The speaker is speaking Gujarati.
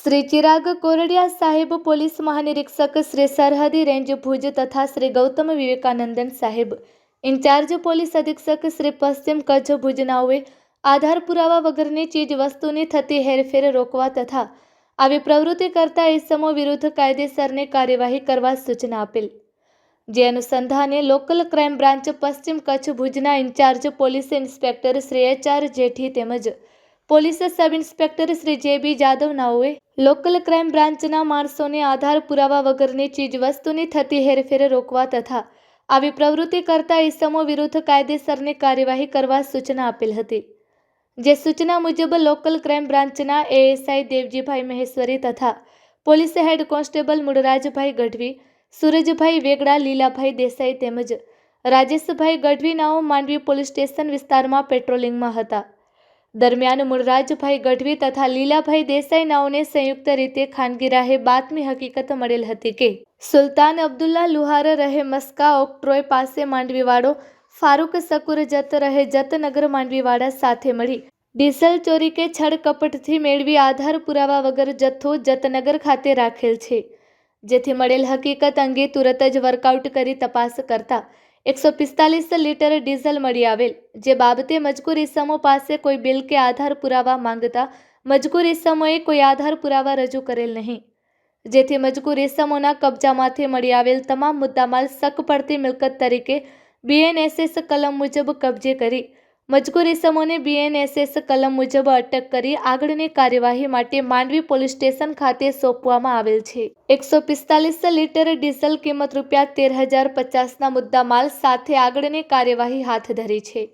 શ્રી ચિરાગ કોરડિયા સાહેબ પોલીસ મહાનિરીક્ષક શ્રી સરહદી રેન્જ ભુજ તથા શ્રી ગૌતમ વિવેકાનંદન સાહેબ. ઇન્ચાર્જ પોલીસ અધિક્ષક શ્રી પશ્ચિમ કચ્છ ભુજનાઓએ આધાર પુરાવા વગરની ચીજ વસ્તુની થતી હેરફેર રોકવા તથા આવી પ્રવૃત્તિ કરતા ઇસમો વિરુદ્ધ કાયદેસરની કાર્યવાહી કરવા સૂચના આપેલ. જે અનુસંધાને લોકલ ક્રાઇમ બ્રાન્ચ પશ્ચિમ કચ્છ ભુજના incharge police inspector Shri H R Jethi તેમજ police sub inspector Shri J B Jadav નાઓએ local crime બ્રાન્ચના માણસોને આધાર પુરાવા વગરની ચીજવસ્તુની થતી હેરફેર રોકવા તથા આવી પ્રવૃત્તિ કરતા ઇસમો વિરુદ્ધ કાયદેસરની કાર્યવાહી કરવા સૂચના આપેલ હતી. જે સૂચના મુજબ લોકલ ક્રાઇમ બ્રાન્ચના એએસઆઈ દેવજીભાઈ મહેશ્વરી તથા police head constable Mulrajbhai Gadhvi, Surajbhai Vegda, Lilabhai Desai તેમજ રાજેશભાઈ ગઢવીનાઓ માંડવી પોલીસ સ્ટેશન વિસ્તારમાં પેટ્રોલિંગમાં હતા. દરમિયાન મુળરાજભાઈ ગઢવી તથા લીલાભાઈ દેસાઈ નાઓને સંયુક્ત રીતે ખાનગી રાહે બાતમી હકીકત મળેલ હતી કે, સુલતાન અબ્દુલ્લા લુહાર રહે મસ્કા ઓક્ટ્રોય પાસે માંડવીવાડો ફારૂક સકુર જત રહે જતનગર માંડવીવાડા સાથે મળી, ડીઝલ ચોરી કે છળ કપટથી મેળવી આધાર પુરાવા વગર જથ્થો જતનગર ખાતે રાખેલ છે. જેથી મળેલ હકીકત અંગે તુરત જ વર્કઆઉટ કરી તપાસ કરતા એકસો પિસ્તાલીસ લીટર ડીઝલ મળી આવેલ, જે બાબતે મજકૂર ઇસમો પાસે કોઈ બિલ કે આધાર પુરાવા માંગતા મજકૂર ઇસમોએ કોઈ આધાર પુરાવા રજૂ કરેલ નહીં. જેથી મજકૂર ઇસમોના કબજામાંથી મળી આવેલ તમામ મુદ્દામાલ શક પડતી મિલકત તરીકે બીએનએસએસ કલમ મુજબ કબજે કરી મજકૂર ઇસમોને બીએનએસએસ કલમ મુજબ અટક કરી આગળની કાર્યવાહી માટે માંડવી પોલીસ સ્ટેશન ખાતે સોંપવામાં આવેલ છે. એકસો પિસ્તાલીસ લીટર ડીઝલ કિંમત રૂપિયા તેર હજાર પચાસના મુદ્દામાલ સાથે આગળની કાર્યવાહી હાથ ધરી છે.